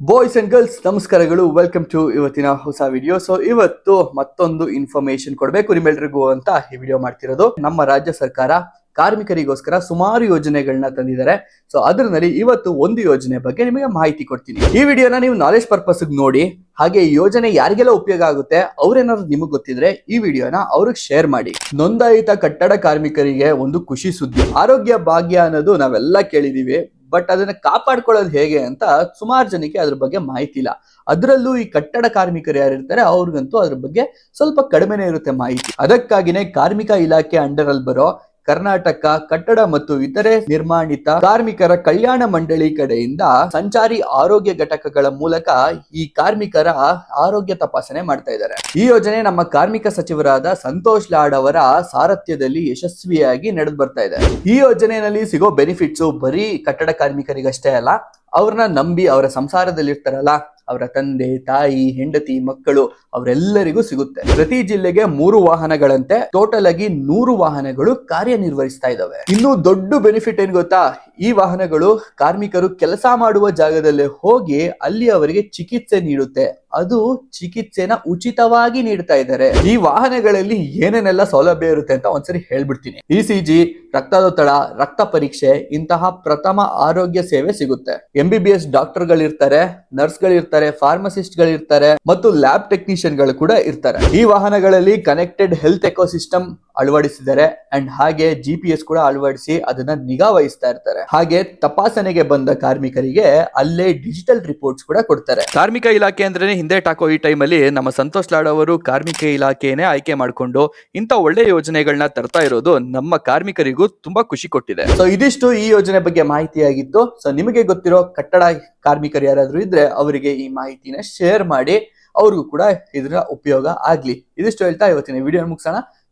Boys and girls ನಮಸ್ಕಾರಗಳು. Welcome to ಇವತ್ತಿನ ಹೊಸ ವಿಡಿಯೋ ಸೊ ಇವತ್ತು ಮತ್ತೊಂದು ಇನ್ಫಾರ್ಮೇಶನ್ ಕೊಡಬೇಕು ನಿಮ್ಮೆಲ್ರಿಗೂ ಅಂತ ಈ ವಿಡಿಯೋ ಮಾಡ್ತಿರೋದು. ನಮ್ಮ ರಾಜ್ಯ ಸರ್ಕಾರ ಕಾರ್ಮಿಕರಿಗೋಸ್ಕರ ಸುಮಾರು ಯೋಜನೆಗಳನ್ನ ತಂದಿದ್ದಾರೆ. ಸೊ ಅದರಲ್ಲಿ ಇವತ್ತು ಒಂದು ಯೋಜನೆ ಬಗ್ಗೆ ನಿಮಗೆ ಮಾಹಿತಿ ಕೊಡ್ತೀನಿ. ಈ ವಿಡಿಯೋನ ನೀವು ನಾಲೆಜ್ ಪರ್ಪಸ್ ನೋಡಿ, ಹಾಗೆ ಈ ಯೋಜನೆ ಯಾರಿಗೆಲ್ಲ ಉಪಯೋಗ ಆಗುತ್ತೆ, ಅವ್ರೇನಾದ್ರು ನಿಮಗೆ ಗೊತ್ತಿದ್ರೆ ಈ ವಿಡಿಯೋನ ಅವ್ರಿಗೆ ಶೇರ್ ಮಾಡಿ. ನೋಂದಾಯಿತ ಕಟ್ಟಡ ಕಾರ್ಮಿಕರಿಗೆ ಒಂದು ಖುಷಿ ಸುದ್ದಿ. ಆರೋಗ್ಯ ಭಾಗ್ಯ ಅನ್ನೋದು ನಾವೆಲ್ಲ ಕೇಳಿದೀವಿ. ಬಟ್ ಅದನ್ನ ಕಾಪಾಡ್ಕೊಳ್ಳೋದು ಹೇಗೆ ಅಂತ ಸುಮಾರು ಜನಕ್ಕೆ ಅದ್ರ ಬಗ್ಗೆ ಮಾಹಿತಿ ಇಲ್ಲ. ಅದರಲ್ಲೂ ಈ ಕಟ್ಟಡ ಕಾರ್ಮಿಕರು ಯಾರಿರ್ತಾರೆ ಅವ್ರಿಗಂತೂ ಅದ್ರ ಬಗ್ಗೆ ಸ್ವಲ್ಪ ಕಡಿಮೆನೇ ಇರುತ್ತೆ ಮಾಹಿತಿ. ಅದಕ್ಕಾಗಿನೇ ಕಾರ್ಮಿಕ ಇಲಾಖೆ ಅಂಡರ್ ಅಲ್ಲಿ ಬರೋ ಕರ್ನಾಟಕ, ಕಟ್ಟಡ ಮತ್ತು ಇತರೆ ನಿರ್ಮಾಣಿತ ಕಾರ್ಮಿಕರ ಕಲ್ಯಾಣ ಮಂಡಳಿ ಕಡೆಯಿಂದ ಸಂಚಾರಿ ಆರೋಗ್ಯ ಘಟಕಗಳ ಮೂಲಕ ಈ ಕಾರ್ಮಿಕರ ಆರೋಗ್ಯ ತಪಾಸಣೆ ಮಾಡ್ತಾ ಇದ್ದಾರೆ. ಈ ಯೋಜನೆ ನಮ್ಮ ಕಾರ್ಮಿಕ ಸಚಿವರಾದ ಸಂತೋಷ್ ಲಾಡ್ ಅವರ ಸಾರಥ್ಯದಲ್ಲಿ ಯಶಸ್ವಿಯಾಗಿ ನಡೆದು ಬರ್ತಾ ಇದೆ. ಈ ಯೋಜನೆಯಲ್ಲಿ ಸಿಗೋ ಬೆನಿಫಿಟ್ಸ್ ಬರೀ ಕಟ್ಟಡ ಕಾರ್ಮಿಕರಿಗಷ್ಟೇ ಅಲ್ಲ, ಅವ್ರನ್ನ ನಂಬಿ ಅವರ ಸಂಸಾರದಲ್ಲಿ ಇರ್ತಾರಲ್ಲ ಅವರ ತಂದೆ, ತಾಯಿ, ಹೆಂಡತಿ, ಮಕ್ಕಳು ಅವರೆಲ್ಲರಿಗೂ ಸಿಗುತ್ತೆ. ಪ್ರತಿ ಜಿಲ್ಲೆಗೆ ಮೂರು ವಾಹನಗಳಂತೆ ಟೋಟಲ್ ಆಗಿ ನೂರು ವಾಹನಗಳು ಕಾರ್ಯನಿರ್ವಹಿಸ್ತಾ ಇದಾವೆ ಇನ್ನು ದೊಡ್ಡ ಬೆನಿಫಿಟ್ ಏನ್ ಗೊತ್ತಾ? ಈ ವಾಹನಗಳು ಕಾರ್ಮಿಕರು ಕೆಲಸ ಮಾಡುವ ಜಾಗದಲ್ಲಿ ಹೋಗಿ ಅಲ್ಲಿ ಅವರಿಗೆ ಚಿಕಿತ್ಸೆ ನೀಡುತ್ತೆ. ಅದು ಚಿಕಿತ್ಸೆನ ಉಚಿತವಾಗಿ ನೀಡ್ತಾ ಇದ್ದಾರೆ. ಈ ವಾಹನಗಳಲ್ಲಿ ಏನೇನೆಲ್ಲ ಸೌಲಭ್ಯ ಇರುತ್ತೆ ಅಂತ ಒಂದ್ಸರಿ ಹೇಳ್ಬಿಡ್ತೀನಿ. ಇ ಸಿ ಜಿ, ರಕ್ತದೊತ್ತಡ, ರಕ್ತ ಪರೀಕ್ಷೆ, ಇಂತಹ ಪ್ರಥಮ ಆರೋಗ್ಯ ಸೇವೆ ಸಿಗುತ್ತೆ. ಎಂ ಬಿ ಬಿ ಎಸ್ ಡಾಕ್ಟರ್ಗಳಿರ್ತಾರೆ, ನರ್ಸ್ಗಳಿರ್ತಾರೆ, ಫಾರ್ಮಸಿಸ್ಟ್ಗಳಿರ್ತಾರೆ, ಮತ್ತು ಲ್ಯಾಬ್ ಟೆಕ್ನಿಷಿಯನ್ಗಳು ಕೂಡ ಇರ್ತಾರೆ. ಈ ವಾಹನಗಳಲ್ಲಿ ಕನೆಕ್ಟೆಡ್ ಹೆಲ್ತ್ ಎಕೋಸಿಸ್ಟಮ್ ಅಳವಡಿಸಿದ್ದಾರೆ. ಅಂಡ್ ಹಾಗೆ ಜಿ ಪಿ ಎಸ್ ಕೂಡ ಅಳವಡಿಸಿ ಅದನ್ನ ನಿಗಾ ವಹಿಸ್ತಾ ಇರ್ತಾರೆ. ಹಾಗೆ ತಪಾಸಣೆಗೆ ಬಂದ ಕಾರ್ಮಿಕರಿಗೆ ಅಲ್ಲೇ ಡಿಜಿಟಲ್ ರಿಪೋರ್ಟ್ಸ್ ಕೂಡ ಕೊಡ್ತಾರೆ. ಕಾರ್ಮಿಕ ಇಲಾಖೆ ಅಂದ್ರೆ ಹಿಂದೆ ಟಾಕೋ ಈ ಟೈಮಲ್ಲಿ ನಮ್ಮ ಸಂತೋಷ್ ಲಾಡ್ ಅವರು ಕಾರ್ಮಿಕ ಇಲಾಖೆನೇ ಆಯ್ಕೆ ಮಾಡಿಕೊಂಡು ಇಂಥ ಒಳ್ಳೆ ಯೋಜನೆಗಳನ್ನ ತರ್ತಾ ಇರೋದು ನಮ್ಮ ಕಾರ್ಮಿಕರಿಗೂ ತುಂಬಾ ಖುಷಿ ಕೊಟ್ಟಿದೆ. ಸೊ ಇದಿಷ್ಟು ಈ ಯೋಜನೆ ಬಗ್ಗೆ ಮಾಹಿತಿಯಾಗಿತ್ತು ಸೊ ನಿಮಗೆ ಗೊತ್ತಿರೋ ಕಟ್ಟಡ ಕಾರ್ಮಿಕರು ಯಾರಾದ್ರೂ ಇದ್ರೆ ಅವರಿಗೆ ಈ ಮಾಹಿತಿನ ಶೇರ್ ಮಾಡಿ. ಅವ್ರಿಗೂ ಕೂಡ ಇದರ ಉಪಯೋಗ ಆಗ್ಲಿ. ಇದಿಷ್ಟು ಹೇಳ್ತಾ ಇವತ್ತಿನ ವಿಡಿಯೋ ಮುಗಿಸೋಣ.